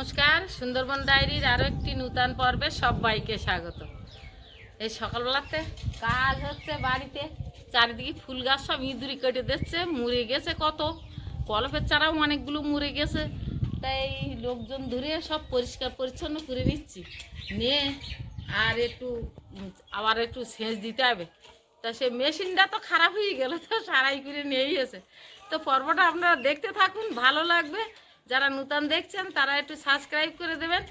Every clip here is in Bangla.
নমস্কার, সুন্দরবন ডায়েরির আরও একটি নূতন পর্বে সবাইকে স্বাগত। এই সকালবেলাতে কাজ হচ্ছে বাড়িতে। চারিদিকে ফুল গাছ সব ইঁদুরি কেটে দিচ্ছে মুড়ে গেছে কত। কলপের চারাও অনেকগুলো মুড়ে গেছে। তাই লোকজন ধরে সব পরিষ্কার পরিচ্ছন্ন করে নিচ্ছি। নিয়ে আর একটু, আবার একটু সেচ দিতে হবে। তা সে মেশিনটা তো খারাপ হয়ে গেল, তো সারাই করে নিয়েই এসে তো পর্বটা আপনারা দেখতে থাকুন, ভালো লাগবে। যারা নূতন দেখছেন, তারা একটু সাবস্ক্রাইব করে দেবেন।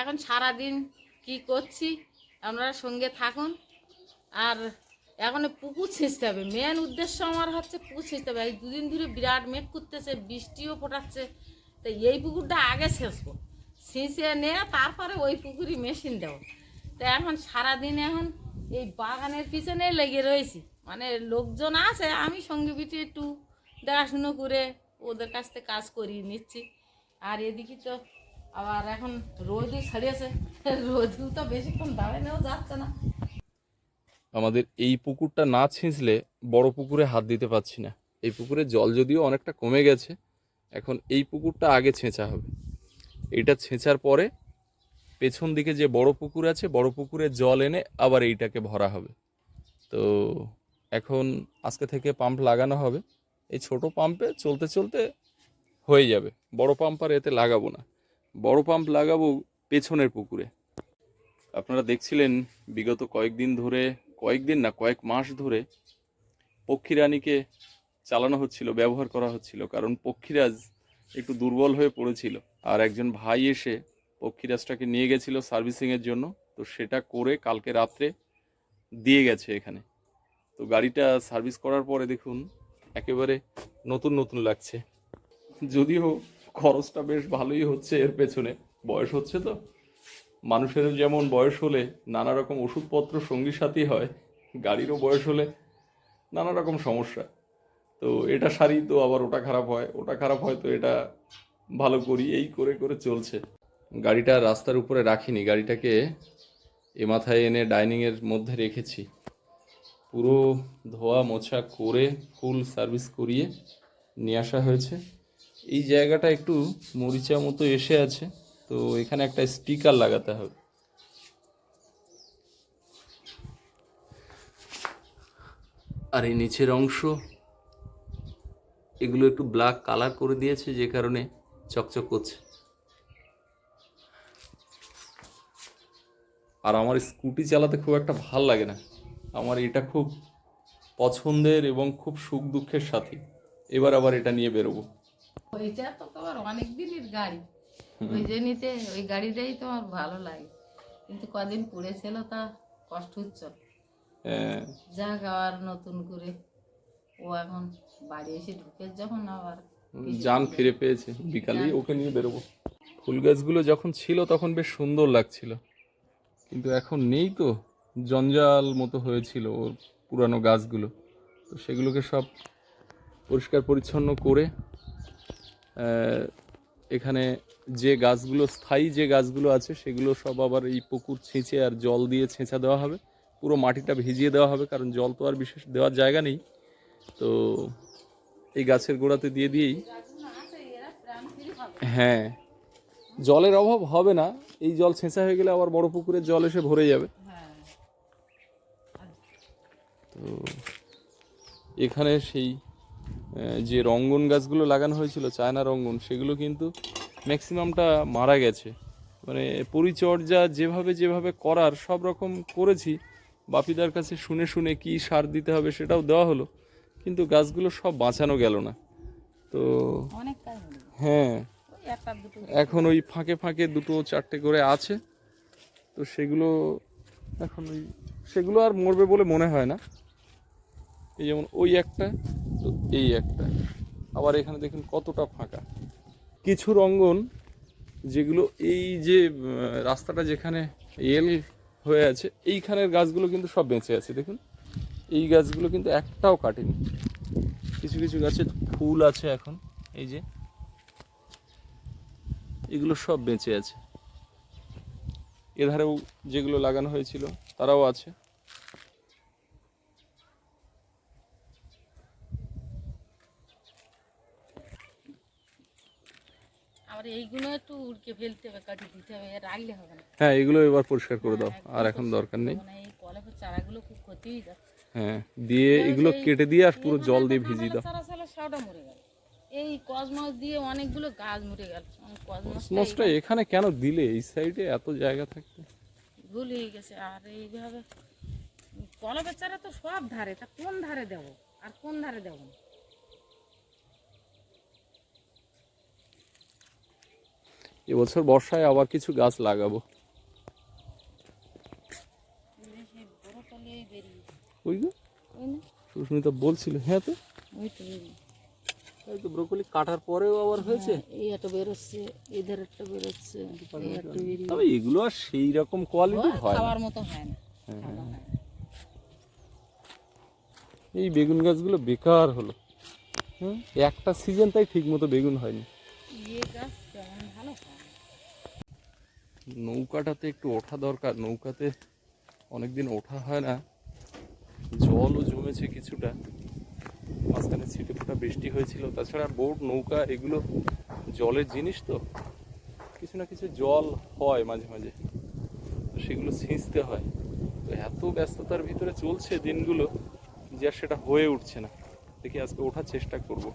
এখন সারা দিন কি করছি আপনারা সঙ্গে থাকুন। আর এখন পুকুর ছিঁচতে হবে। মেন উদ্দেশ্য আমার হচ্ছে পুকুর ছেঁচতে হবে। এই দুদিন ধরে বিরাট মেঘ করতেছে, বৃষ্টিও ফোটাচ্ছে তো এই পুকুরটা আগে ছেঁচবো। ছেঁচে নিয়ে তারপরে ওই পুকুরই মেশিন দেবো। তো এখন সারাদিন এখন এই বাগানের পিছনে লেগে রয়েছি। মানে লোকজন আছে, আমি সঙ্গে পিঠে একটু দেখাশুনো করে ওদের কাছ থেকে কাজ করিয়ে নিচ্ছি। আর এদিকে তো আবার এখন রোদও ছাড়িয়েছে। রোদও তো বেশিক্ষণ দাঁড়ানোও যাচ্ছে না। আমাদের এই পুকুরটা না ছেঁচলে বড় পুকুরে হাত দিতে পারছি না। এই পুকুরে জল যদিও অনেকটা কমে গেছে, এখন এই পুকুরটা আগে ছেঁচা হবে। এটা ছেঁচার পরে পেছন দিকে যে বড় পুকুর আছে, বড় পুকুরে জল এনে আবার এইটাকে ভরা হবে। তো এখন আজকে থেকে পাম্প লাগানো হবে। এই ছোট পাম্পে চলতে চলতে হয়ে যাবে। বড় পাম্প আর এতে লাগাবো না। বড় পাম্প লাগাবো পেছনের পুকুরে। আপনারা দেখছিলেন বিগত কয়েকদিন ধরে, কয়েকদিন না, কয়েক মাস ধরে পক্ষীরানীকে চালানো হচ্ছিল, ব্যবহার করা হচ্ছিল। কারণ পক্ষীরাজ একটু দুর্বল হয়ে পড়েছিল। আর একজন ভাই এসে পক্ষীরাজটাকে নিয়ে গেছিল সার্ভিসিংয়ের জন্য। তো সেটা করে কালকে রাত্রে দিয়ে গেছে এখানে। তো গাড়িটা সার্ভিস করার পরে দেখুন, একেবারে নতুন নতুন লাগছে। যদিও খরচটা বেশ ভালোই হচ্ছে এর পেছনে। বয়স হচ্ছে তো? মানুষের যেমন বয়স হলে নানা রকম ওষুধপত্র সঙ্গী সাথী হয়, গাড়িরও বয়স হলে নানা রকম সমস্যা। তো এটা সারি তো আবার ওটা খারাপ হয়, ওটা খারাপ হয় তো এটা ভালো করি, এই করে করে চলছে। গাড়িটা রাস্তার উপরে রাখিনি, গাড়িটাকে এ মাথায় এনে ডাইনিংয়ের মধ্যে রেখেছি। পুরো ধোয়া মোছা করে ফুল সার্ভিস করিয়ে নিয়ে আসা হয়েছে। এই জায়গাটা একটু মরিচা মতো এসে আছে, তো এখানে একটা স্টিকার লাগাতে হবে। আর এই নিচের অংশ, এগুলো একটু ব্ল্যাক কালার করে দিয়েছে, যে কারণে চকচক করছে। আর আমার স্কুটি চালাতে খুব একটা ভালো লাগে না। আমার এটা খুব পছন্দের এবং খুব সুখ দুঃখের সাথে। এবার আবার এটা নিয়ে বেরোবো। ওইটা তো তোমার অনেক দিনের গাড়ি। ওই জন্যতে ওই গাড়িটাই তো আমার ভালো লাগে। কিন্তু কদিন পড়েছিল তা কষ্ট হচ্ছে হ্যাঁ। যাক আবার নতুন করে ও এখন বাড়ি এসে ঢুকে যখন আবার জান ফিরে পেয়েছে। বিকালেই ওকে নিয়ে বেরোবো। ফুল গাছগুলো যখন ছিল তখন বেশ সুন্দর লাগছিল। কিন্তু এখন নেই তো। জঞ্জাল মতো হয়েছিল ওর পুরানো গাছগুলো। তো সেগুলোকে সব পরিষ্কার পরিচ্ছন্ন করে এখানে যে গাছগুলো স্থায়ী যে গাছগুলো আছে সেগুলো সব আবার এই পুকুর ছেঁচে আর জল দিয়ে ছেঁচা দেওয়া হবে। পুরো মাটিটা ভিজিয়ে দেওয়া হবে কারণ জল তো আর বিশেষ দেওয়ার জায়গা নেই। তো এই গাছের গোড়াতে দিয়ে দিয়েই হ্যাঁ জলের অভাব হবে না। এই জল ছেঁচা হয়ে গেলে আবার বড় পুকুরের জল এসে ভরে যাবে। হ্যাঁ। তো এখানে সেই যে রঙ্গন গাছগুলো লাগানো হয়েছিল চায়না রঙ্গন সেগুলো কিন্তু ম্যাক্সিমামটা মারা গেছে। মানে পরিচর্যা যেভাবে যেভাবে করার সব রকম করেছি বাপিদার কাছে শুনে শুনে কি সার দিতে হবে সেটাও দেওয়া হলো কিন্তু গাছগুলো সব বাঁচানো গেল না। তো হ্যাঁ এখন ওই ফাঁকে ফাঁকে দুটো চারটে করে আছে তো সেগুলো এখন ওই সেগুলো আর মরবে বলে মনে হয় না। এই যেমন ওই একটা, তো এই একটা। আবার এখানে দেখুন কতটা ফাঁকা। কিছু রঙ্গন, যেগুলো এই যে রাস্তাটা যেখানে এল হয়ে আছে, এইখানের গাছগুলো কিন্তু সব বেঁচে আছে, দেখুন। এই গাছগুলো কিন্তু একটাও কাটেনি। কিছু কিছু গাছে ফুল আছে এখন, এই যে। এগুলো সব বেঁচে আছে। এধারেও যেগুলো লাগানো হয়েছিল, তারাও আছে। এইগুলো একটু উড়কে ফেলতে হবে কাটি দিতে হবে রাখলে হবে না। হ্যাঁ এগুলো এবার পরিষ্কার করে দাও আর এখন দরকার নেই। মানে এই কলেপের চারাগুলো খুব ক্ষতিই যাচ্ছে হ্যাঁ দিয়ে এগুলো কেটে দিয়ে আর পুরো জল দিয়ে ভিজিয়ে দাও। চারা চারা সবটা মরে গেল। এই কসমস দিয়ে অনেকগুলো গাছ মরে গেল। কসমসটা এখানে কেন দিলে? এই সাইডে এত জায়গা থাকতে। ভুল হয়ে গেছে। আর এইভাবে কলপের চারা তো সব ধারে তা কোন ধারে দেবো? আর কোন ধারে দেবো না? এবছর বর্ষায় আবার কিছু গাছ লাগাবো। সুস্মিতা বলছিল হ্যাঁ তো? এই তো ব্রোকলি কাটার পরেও আবার হয়েছে? এই একটা বেরোচ্ছে একটা বেরোচ্ছে তবে এগুলো আর সেই রকম কোয়ালিটির হয় হয় খাওয়া এই বেগুন গাছগুলো বেকার হলো। হুম একটা সিজন তাই ঠিক মতো বেগুন হয়নি। ইয়ে হয় নৌকাটাতে একটু ওঠা দরকার। নৌকাতে অনেকদিন ওঠা হয় না। জলও জমেছে কিছুটা। মাঝখানে ছিটে ফোটা বৃষ্টি হয়েছিল। তাছাড়া বোট, নৌকা, এগুলো জলের জিনিস তো। কিছু না কিছু জল হয় মাঝে মাঝে। তো সেগুলো ছিঁচতে হয়। তো এত ব্যস্ততার ভিতরে চলছে দিনগুলো যে আর সেটা হয়ে উঠছে না। দেখি আজকে ওঠার চেষ্টা করব।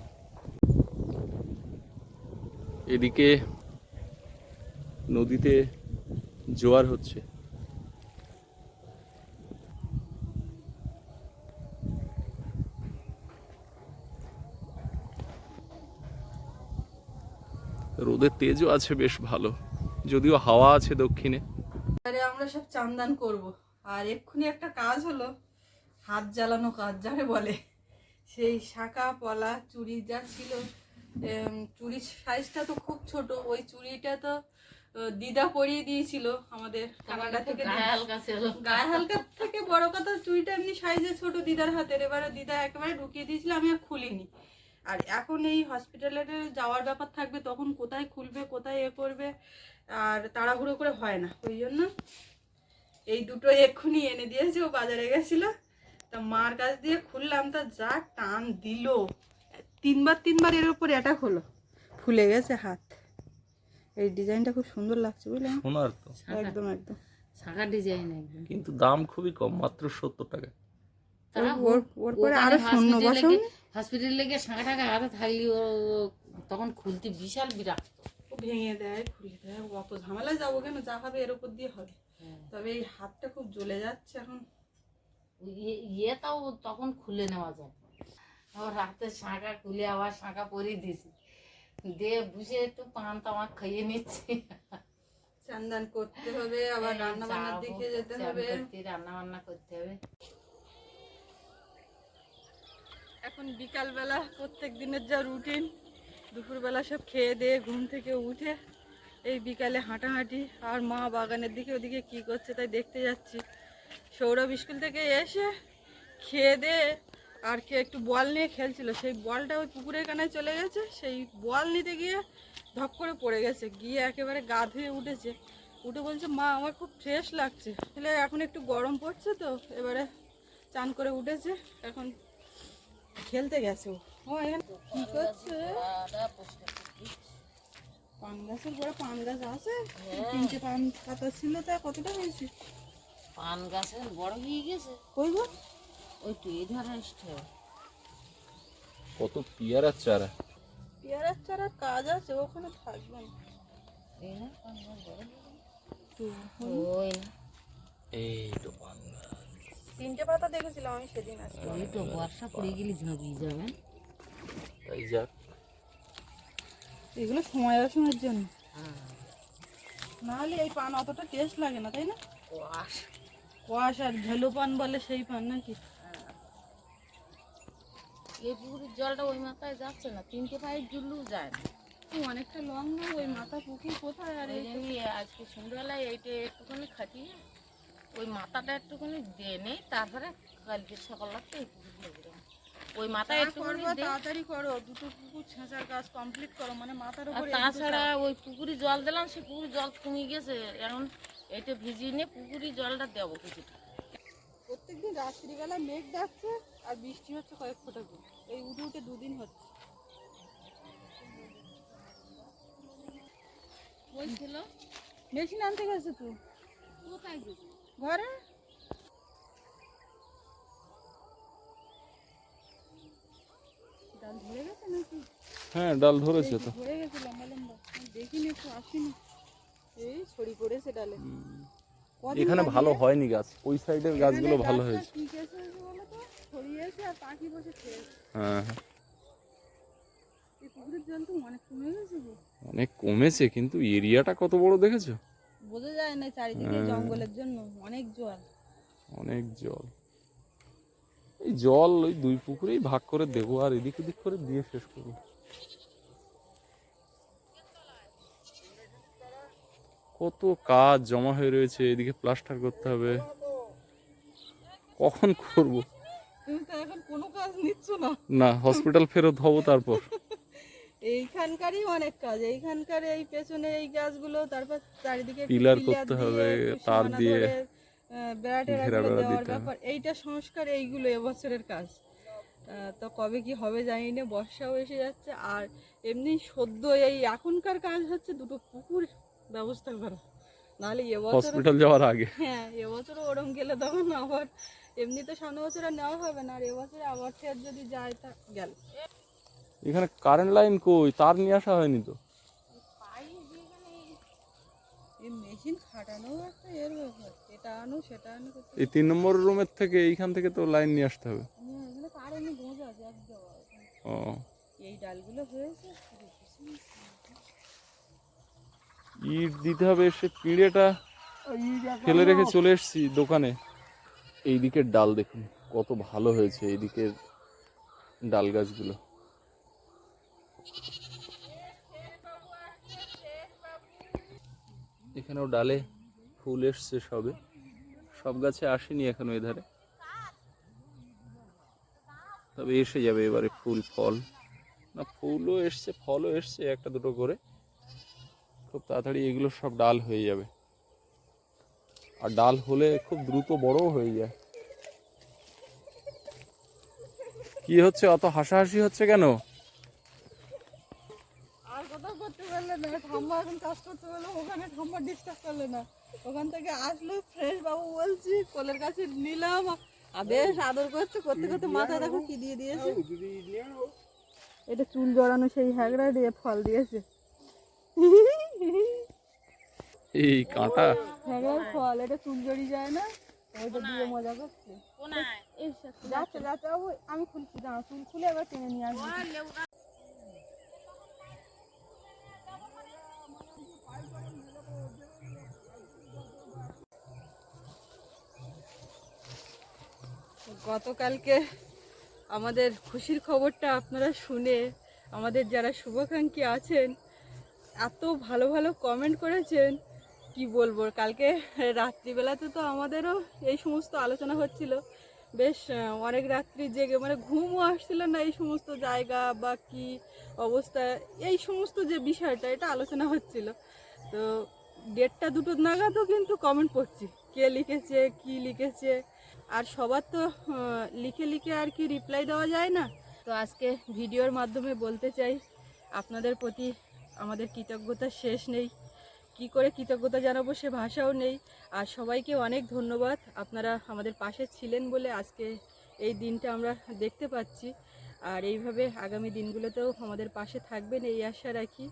এদিকে নদীতে জোয়ার হচ্ছে। রোদের তেজও আছে বেশ ভালো, যদিও হাওয়া আছে দক্ষিণে। আমরা সব চান্দান করব। আর এক্ষুনি একটা কাজ হলো, হাত জ্বালানো কাজ, যারে বলে। সেই শাঁকা পলা চুড়ি যা ছিল চুড়ির সাইজটা তো খুব ছোট, ওই চুড়িটা তো দিদা পরিয়ে দিয়েছিল আমাদের কানাডা থেকে। গায়ে হালকা থেকে বড় কথা চুড়িটা এমনি সাইজে ছোট দিদার হাতের। এবারে দিদা একেবারে ঢুকিয়ে দিয়েছিল আমি আর খুলিনি। আর এখন এই হসপিটালে যাওয়ার ব্যাপার থাকবে তখন কোথায় খুলবে কোথায় এ করবে আর তাড়াহুড়ো করে হয় না। ওই জন্য এই দুটো এক্ষুনি এনে দিয়েছে ও বাজারে গেছিল। তা মার কাছ দিয়ে খুললাম তা যা টান দিল। তিনবার তিনবার এর উপর অ্যাটাক হলো। ফুলে গেছে হাত। এই ডিজাইনটা খুব সুন্দর লাগছে বুঝলে? সোনার তো। একদম একদম। শাখা ডিজাইন একদম। কিন্তু দাম খুবই কম মাত্র সত্তর টাকা। তারা ওর ওর পরে আরও শূন্য বসো। হসপিটালে লেগে শাখা টাকা হাতে থাকলি ও তখন খুলতে বিশাল বিরক্ত ও ভেঙে দেয় খুলে দেয় অত ঝামেলায় যাব কেন? যা হবে এর উপর দিয়ে হবে। হ্যাঁ। তবে এই হাতটা খুব জ্বলে যাচ্ছে এখন। ইয়ে- ইয়েটাও তখন খুলে নেওয়া যায়। আবার রাতে শাঁখা খুলে আবার শাঁখা পরিয়ে দিয়েছি। দিয়ে বুঝে একটু পান খাইয়ে নিচ্ছি। চান্দান করতে হবে আবার রান্না বান্নার দিকে যেতে হবে। রান্না বান্না করতে হবে। এখন বিকালবেলা প্রত্যেক দিনের যা রুটিন দুপুরবেলা সব খেয়ে দিয়ে ঘুম থেকে উঠে এই বিকালে হাঁটাহাঁটি আর মা বাগানের দিকে ওদিকে কি করছে তাই দেখতে যাচ্ছি। সৌরভ স্কুল থেকে এসে খেয়ে দিয়ে আর কে একটু বল নিয়ে খেলছিল সেই বলটা ওই পুকুরের কানায় চলে গেছে সেই বল নিতে গিয়ে ধপ করে পড়ে গেছে গিয়ে একেবারে গা ধুয়ে উঠেছে। উঠে বলছে মা আমার খুব ফ্রেশ লাগছে। তাহলে এখন একটু গরম পড়ছে তো। এবারে চান করে উঠেছে এখন খেলতে গেছে ও। এখানে কি করছে? পান গাছের পরে পান গাছ আছে তিনটে পান পাতা ছিল তা কতটা হয়েছে? পান গাছের বড় হয়ে গেছে। কই গো? ওই তো এই ধারে হবে কত পিয়ারার চারা। পেয়ারার চারা কাজ আছে ওখানে থাকবে না। এই ওই। এই তো তিনটে পাতা দেখেছিলাম আমি সেদিন আসলে ওই তো বর্ষা পড়ে গেলে ঝাঁপিয়ে যাবে তাই যাক। এগুলো সময় অসময়ের জন্য। হ্যাঁ। নাহলে এই পান অতটা টেস্ট লাগে না তাই না? কোয়াশ। কোয়াশ আর ঝেলো পান বলে সেই পান নাকি? এই পুকুরের জলটা ওই মাথায় যাচ্ছে না তিনটে পায়ে জুল্লু যায় না। অনেকটা লং না? ওই মাথা পুকুর কোথায় আর এই আজকে সন্ধ্যাবেলায় এইটা একটুখানি খাটিয়ে ওই মাথাটা একটুখানি দিয়ে নেই তারপরে কালকে সকাল লাগতে এই পুকুর দিয়ে। ওই মাথায় একটুখানি তাড়াতাড়ি করো দুটো পুকুর ছেঁচার কাজ কমপ্লিট করো মানে মাথার উপরে তাছাড়া ওই পুকুরি জল দিলাম সে পুকুরি জল কমে গেছে এখন এইটা ভিজিয়ে নিয়ে পুকুরি জলটা দেবো কিছুটা। প্রত্যেকদিন রাত্রিবেলা মেঘ ডাকছে আর বৃষ্টি হচ্ছে কয়েক ফোঁটা করে এই উঠে উঠে দুদিন হচ্ছে। বলছিল? মেশিন আনতে গেছে তো? কোথায় ঘরে? ডাল ধরে গেছে নাকি? হ্যাঁ ডাল ধরেছে তো। ধরে গেছে লম্বা লম্বা। দেখিনি একটু আসিনি। এই ছড়ি পড়েছে ডালে। এখানে ভালো হয়নি গাছ। ওই সাইডের গাছগুলো ভালো হয়েছে। হ্যাঁ হ্যাঁ। অনেক কমেছে কিন্তু এরিয়াটা কত বড় দেখেছ? বোঝা যায় না চারিদিকে হ্যাঁ। জঙ্গলের জন্য। অনেক জল। অনেক জল। এই জল ওই দুই পুকুরেই ভাগ করে দেবো আর এদিক ওদিক করে দিয়ে শেষ করব। কত কাজ জমা হয়ে রয়েছে এদিকে প্লাস্টার করতে হবে। কখন করব? কোনো কাজ নিচ্ছ না। না হসপিটাল ফেরত হব তারপর। এইখানকারই অনেক কাজ এইখানকার এই পেছনে এই গাছগুলো তারপর চারিদিকে pillar করতে হবে, তার দিয়ে এইটা সংস্কার এইগুলো এবছরের কাজ। তো কবে কি হবে জানি না বর্ষাও এসে যাচ্ছে আর এমনি সদ্য এই এখনকার কাজ হচ্ছে দুটো পুকুর ব্যবস্থা করা। নাহলে এবছর হসপিটাল যাওয়ার আগে। হ্যাঁ এবছরও ওরম গেলে তখন আবার এমনি তো সামনে বছর আর নেওয়া হবে না আর এবছরে আবার ফের যদি যায় তা গেল। এখানে কারেন্ট লাইন কই? তার নিয়ে আসা হয়নি তো? এই তিন নম্বর রুমের থেকে এইখান থেকে তো লাইন নিয়ে আসতে হবে। হ্যাঁ, ও। এই ডালগুলো হয়েছে। ইট দিতে হবে সে পিঁড়েটা ফেলে রেখে চলে এসেছি দোকানে। এই দিকের ডাল দেখুন, কত ভালো হয়েছে এই দিকের ডাল গাছগুলো। এখানেও ডালে ফুল এসছে সবে। সব গাছে আসেনি এখনও এধারে তবে এসে যাবে এবারে ফুল, ফল। না, ফুলও এসছে, ফলও এসছে, একটা দুটো করে। খুব তাড়াতাড়ি এগুলো সব ডাল হয়ে যাবে। আর ডাল হলে খুব দ্রুত বড়ও হয়ে যায়। কি হচ্ছে? অত হাসাহাসি হচ্ছে কেন? ওখানে থেকে আসলো ফ্রেশ বাবু বলছি কাছে নিলাম। আর বেশ আদর করছে, করতে করতে দেখো কি দিয়ে দিয়েছে। এটা চুল জড়ানো সেই হ্যাগড়া দিয়ে ফল দিয়েছে। এই কাঁটা। হ্যাগড়ার ফল এটা চুল জড়ি যায় না? ওইটা দিয়ে মজা করছে। যাচ্ছে যাচ্ছে বাবু আমি খুলছি দাঁড়া চুল খুলে এবার টেনে নিয়ে আসব। গতকালকে আমাদের খুশির খবরটা আপনারা শুনে আমাদের যারা শুভাকাঙ্ক্ষী আছেন এত ভালো ভালো কমেন্ট করেছেন। কি বলব, কালকে রাত্রিবেলাতে তো আমাদেরও এই সমস্ত আলোচনা হচ্ছিল। বেশ অনেক রাত্রি জেগে মানে ঘুমও আসছিল না এই সমস্ত জায়গা বা কি অবস্থা, এই সমস্ত যে বিষয়টা, এটা আলোচনা হচ্ছিল। তো দেড়টা দুটো নাগাদও কিন্তু কমেন্ট পড়ছি, কে লিখেছে, কি লিখেছে। আর সবার তো লিখে লিখে আর কি রিপ্লাই দেওয়া যায় না। তো আজকে ভিডিওর মাধ্যমে বলতে চাই, আপনাদের প্রতি আমাদের কৃতজ্ঞতা শেষ নেই। কি করে কৃতজ্ঞতা জানাব সে ভাষাও নেই। আর সবাইকে অনেক ধন্যবাদ। আপনারা আমাদের পাশে ছিলেন বলে আজকে এই দিনটা আমরা দেখতে পাচ্ছি। আর এইভাবে আগামী দিনগুলোতেও আমাদের পাশে থাকবেন এই আশা রাখি।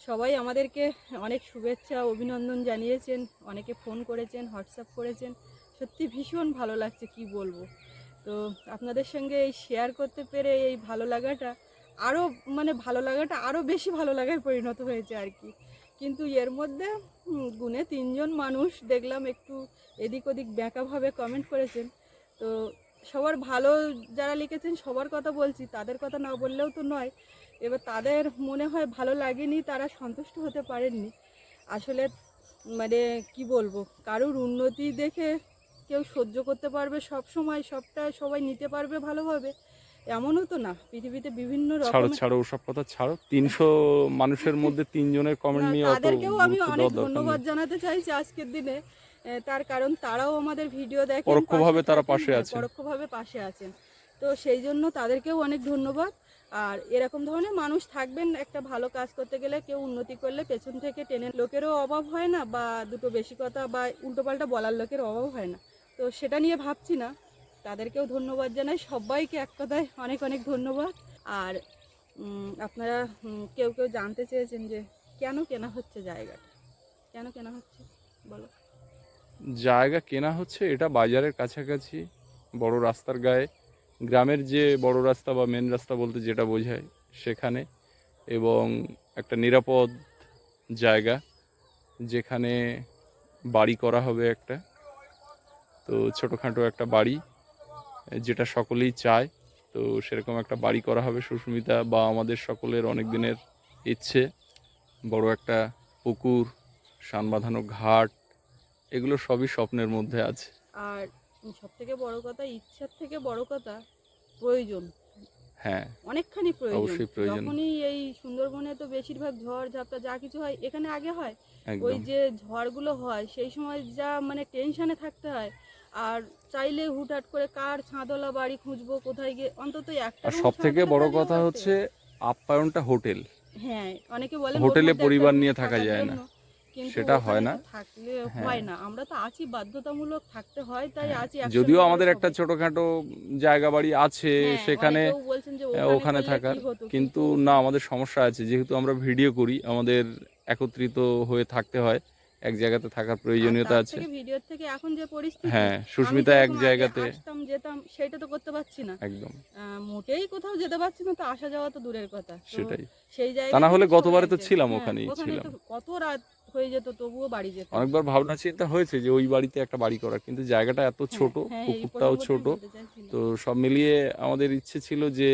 সবাই আমাদেরকে অনেক শুভেচ্ছা, অভিনন্দন জানিয়েছেন। অনেকে ফোন করেছেন, হোয়াটসঅ্যাপ করেছেন। সত্যি ভীষণ ভালো লাগছে, কি বলব। তো আপনাদের সঙ্গে এই শেয়ার করতে পেরে এই ভালো লাগাটা আরও মানে ভালো লাগাটা আরও বেশি ভালো লাগায় পরিণত হয়েছে আর কি। কিন্তু এর মধ্যে গুণে তিনজন মানুষ দেখলাম একটু এদিক ওদিক ব্যাঁকাভাবে কমেন্ট করেছেন। তো সবার ভালো যারা লিখেছেন, সবার কথা বলছি, তাদের কথা না বললেও তো নয়। এবার তাদের মনে হয় ভালো লাগেনি, তারা সন্তুষ্ট হতে পারেননি। আসলে মানে কি বলব, কারোর উন্নতি দেখে কেউ সহ্য করতে পারবে সব সময় সবটা সবাই নিতে পারবে ভালোভাবে। এমনও তো না পৃথিবীতে বিভিন্ন ছাড়ো ছাড়ো ওসব কথা ছাড়ো। তিনশো মানুষের মধ্যে তিনজনের কমেন্ট নিয়ে তাদেরকেও আমি অনেক ধন্যবাদ জানাতে চাইছি আজকের দিনে তার কারণ তারাও আমাদের ভিডিও দেখেন পরোক্ষভাবে তারা পাশে হ্যাঁ, আছেন। পরোক্ষভাবে পাশে আছেন। তো সেই জন্য তাদেরকেও অনেক ধন্যবাদ। আর এরকম ধরনের মানুষ থাকবেন একটা ভালো কাজ করতে গেলে কেউ উন্নতি করলে পেছন থেকে টেনে লোকেরও অভাব হয় না বা দুটো বেশি কথা বা উল্টোপাল্টা বলার লোকের অভাব হয় না। তো সেটা নিয়ে ভাবছি না। তাদেরকেও ধন্যবাদ জানাই। সবাইকে এক কথায় অনেক অনেক ধন্যবাদ। আর আপনারা কেউ কেউ জানতে চেয়েছেন যে কেন কেনা হচ্ছে জায়গাটা? কেন কেনা হচ্ছে? বলো। জায়গা কেনা হচ্ছে এটা বাজারের কাছাকাছি, বড় রাস্তার গায়ে। গ্রামের যে বড় রাস্তা বা মেন রাস্তা বলতে যেটা বোঝায় সেখানে। এবং একটা নিরাপদ জায়গা, যেখানে বাড়ি করা হবে একটা। তো ছোটোখাটো একটা বাড়ি। যেটা সকলেই চায়। তো সেরকম একটা বাড়ি করা হবে সুস্মিতা বা আমাদের সকলের অনেক দিনের ইচ্ছে। বড় একটা পুকুর সান বাঁধানো ঘাট এগুলো সবই স্বপ্নের মধ্যে আছে। আর সব থেকে বড় কথা ইচ্ছার থেকে বড় কথা প্রয়োজন। হ্যাঁ। অনেকখানি প্রয়োজন। অবশ্যই প্রয়োজন। যখনই এই সুন্দরবনে তো বেশিরভাগ ঝড় ঝাপটা যা কিছু হয় এখানে আগে হয়। ওই যে ঝড়গুলো হয় সেই সময় যা মানে টেনশনে থাকতে হয় আর চাইলে হুটহাট করে কার ছাদলা বাড়ি খুঁজবো কোথায় গিয়ে? অন্তত একটা আর সব থেকে বড় কথা হচ্ছে আপ্যায়নটা হোটেল। হ্যাঁ অনেকে বলে হোটেলে পরিবার নিয়ে থাকা যায় না। সেটা হয় না। থাকলে হ্যাঁ। হয় না। আমরা তো আছি বাধ্যতামূলক থাকতে হয় তাই হ্যাঁ, আছি যদিও আমাদের একটা ছোটখাটো জায়গা বাড়ি আছে হ্যাঁ, সেখানে ওখানে থাকার। কিন্তু না আমাদের সমস্যা আছে। যেহেতু আমরা ভিডিও করি আমাদের একত্রিত হয়ে থাকতে হয়। এক জায়গাতে থাকার প্রয়োজনীয়তা আছে। থেকে ভিডিওর থেকে এখন যে পরিস্থিতি হ্যাঁ সুস্মিতা এক জায়গাতে আসতাম যেতাম সেটা তো করতে পারছি না। একদম। মোটেই কোথাও যেতে পারছি না তো আসা যাওয়া তো দূরের কথা। সেটাই। সেই জায়গায় তা না হলে গতবারে তো ছিলাম হ্যাঁ, ওখানেই ওখানে ছিলাম। কত রাত হয়ে যেত তবুও বাড়ি যেত। অনেকবার ভাবনা চিন্তা হয়েছে যে ওই বাড়িতে একটা বাড়ি করার কিন্তু জায়গাটা এত ছোট হ্যাঁ, পুকুরটাও ছোট তো সব মিলিয়ে আমাদের ইচ্ছে ছিল যে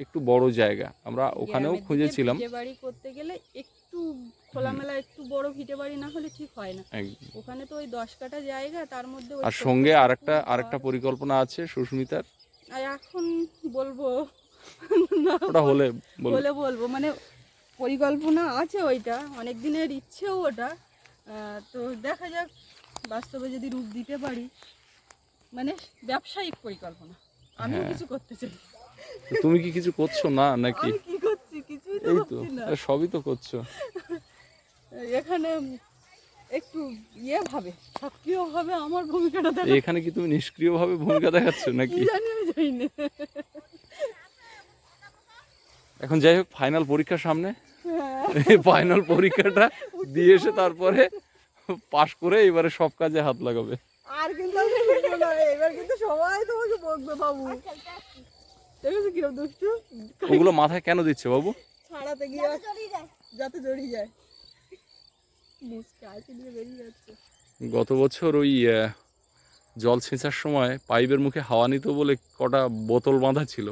একটু বড় জায়গা। আমরা ওখানেও খুঁজেছিলাম। বাড়ি করতে গেলে একটু খোলামেলা একটু বড় ভিটে বাড়ি না হলে ঠিক হয় না। ওখানে তো ওই দশ কাটা জায়গা তার মধ্যে আর সঙ্গে আরেকটা আরেকটা পরিকল্পনা আছে সুস্মিতার? আর এখন বলব। ওটা হলে বল বলে বলব মানে পরিকল্পনা আছে ওইটা অনেক দিনের ইচ্ছেও ওটা। তো দেখা যাক বাস্তবে যদি রূপ দিতে পারি। মানে ব্যবসায়িক পরিকল্পনা আমিও হ্যাঁ। কিছু করতে চাই। তুমি কি কিছু করছ না নাকি? কি করছি কিছুই তো করছি না। সবই তো করছ। এখানে একটু ইয়ে ভাবে সক্রিয় ভাবে আমার ভূমিকাটা দেখা এখানে কি তুমি নিষ্ক্রিয়ভাবে ভূমিকা দেখাচ্ছ কি নাকি জানি আমি জানি না এখন যাই হোক ফাইনাল পরীক্ষা সামনে। হ্যাঁ। ফাইনাল পরীক্ষাটা দিয়ে এসে তারপরে পাশ করে এবারে সব কাজে হাত লাগাবে। আর কিন্তু আমি বুঝব না এবার কিন্তু সবাই তোমাকে বকবে বাবু। দেখেছ কিরম দুষ্টু? ওগুলো মাথায় কেন দিচ্ছে বাবু? ছাড়াতে গিয়ে যাতে জড়িয়ে যায় মুসকে আছে দিয়ে বেরিয়ে যাচ্ছে গত বছর ওই জল ছেঁচার সময় পাইপের মুখে হাওয়া নিত বলে কটা বোতল বাঁধা ছিল।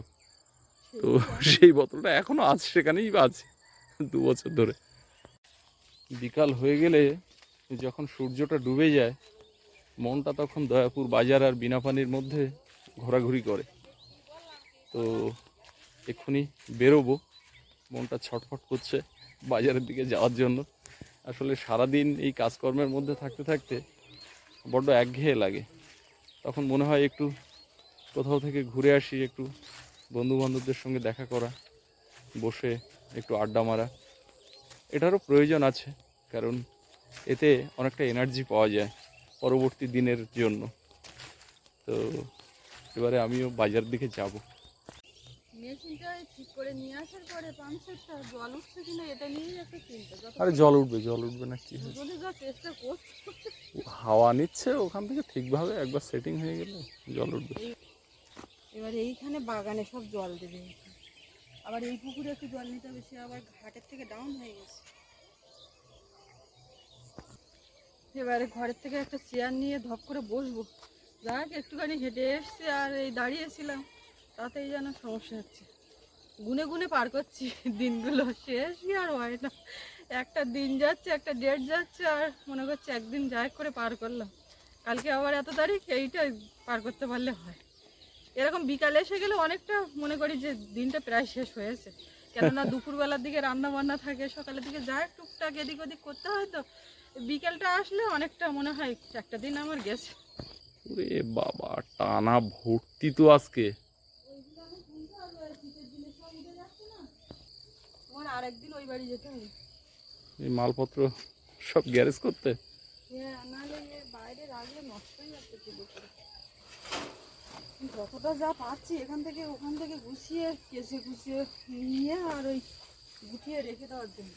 তো সেই বোতলটা এখনও আছে সেখানেই আছে দু বছর ধরে। বিকাল হয়ে গেলে যখন সূর্যটা ডুবে যায় মনটা তখন দয়াপুর বাজার আর বিনাপানির মধ্যে ঘোরাঘুরি করে। তো এক্ষুনি বেরোবো মনটা ছটফট করছে বাজারের দিকে যাওয়ার জন্য। আসলে সারাদিন এই কাজকর্মের মধ্যে থাকতে থাকতে বড্ড একঘেয়ে লাগে। তখন মনে হয় একটু কোথাও থেকে ঘুরে আসি, একটু বন্ধু বান্ধবদের সঙ্গে দেখা করা, বসে একটু আড্ডা মারা। এটারও প্রয়োজন আছে, কারণ এতে অনেকটা এনার্জি পাওয়া যায় পরবর্তী দিনের জন্য। তো এবারে আমিও বাজার দিকে যাব। মেশিনটা ঠিক করে নিয়ে আসার পরে পাম্পসেটটা জল উঠছে কিনা এটা নিয়েই একটা চিন্তা। আরে জল উঠবে জল উঠবে না কি? দুজনে যা চেষ্টা করছে। হাওয়া নিচ্ছে ওখান থেকে ঠিকভাবে একবার সেটিং হয়ে গেলে জল উঠবে। এবার এইখানে বাগানে সব জল দেবে। আবার এই পুকুরে একটু জল নিতে হবে সে আবার ঘাটের থেকে ডাউন হয়ে গেছে। এবারে ঘরের থেকে একটা চেয়ার নিয়ে ধপ করে বসবো। যাক একটুখানি হেঁটে এসছি আর এই দাঁড়িয়েছিলাম। তাতেই যেন সমস্যা হচ্ছে। গুনে গুনে পার করছি দিনগুলো শেষ কি আর হয় না। একটা দিন যাচ্ছে একটা ডেট যাচ্ছে আর মনে করছে একদিন যাই করে পার করলাম। কালকে আবার এত তারিখ এইটাই পার করতে পারলে হয়। এরকম বিকালে এসে গেলে অনেকটা মনে করি যে দিনটা প্রায় শেষ হয়েছে কেননা দুপুরবেলার দিকে রান্না বান্না থাকে সকালের দিকে যায় টুকটাক এদিক ওদিক করতে হয় তো। বিকেলটা আসলে অনেকটা মনে হয় একটা দিন আমার গেছে। বাবা টানা ভর্তি তো আজকে। আর একদিন ওই বাড়ি যেতে হবে। এই মালপত্র সব গ্যারেজ করতে? হ্যাঁ নাহলে বাইরে রাখলে নষ্ট হয়ে যাচ্ছে যতটা যা পাচ্ছি এখান থেকে ওখান থেকে গুছিয়ে কেসে গুছিয়ে নিয়ে আর ওই গুটিয়ে রেখে দেওয়ার জন্য।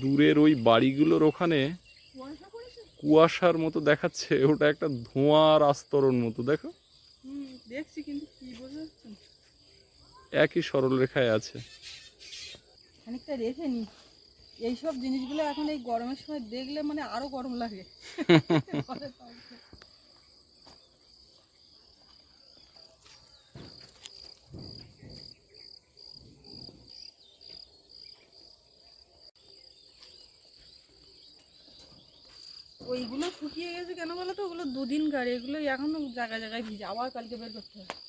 দূরের ওই বাড়িগুলোর ওখানে কুয়াশার মতো দেখাচ্ছে ওটা একটা ধোঁয়ার আস্তরণ মতো দেখো। দেখছি কিন্তু কি বোঝা যাচ্ছে একই সরল রেখায় আছে। খানিকটা রেখে নি। এইসব জিনিসগুলো এখন এই গরমের সময় দেখলে মানে আরও গরম লাগে। ওইগুলো শুকিয়ে গেছে কেন বলো তো? ওগুলো দুদিন গাড়ি, এগুলো এখনও জায়গায় জায়গায় ভিজে, আবার কালকে বের করতে হবে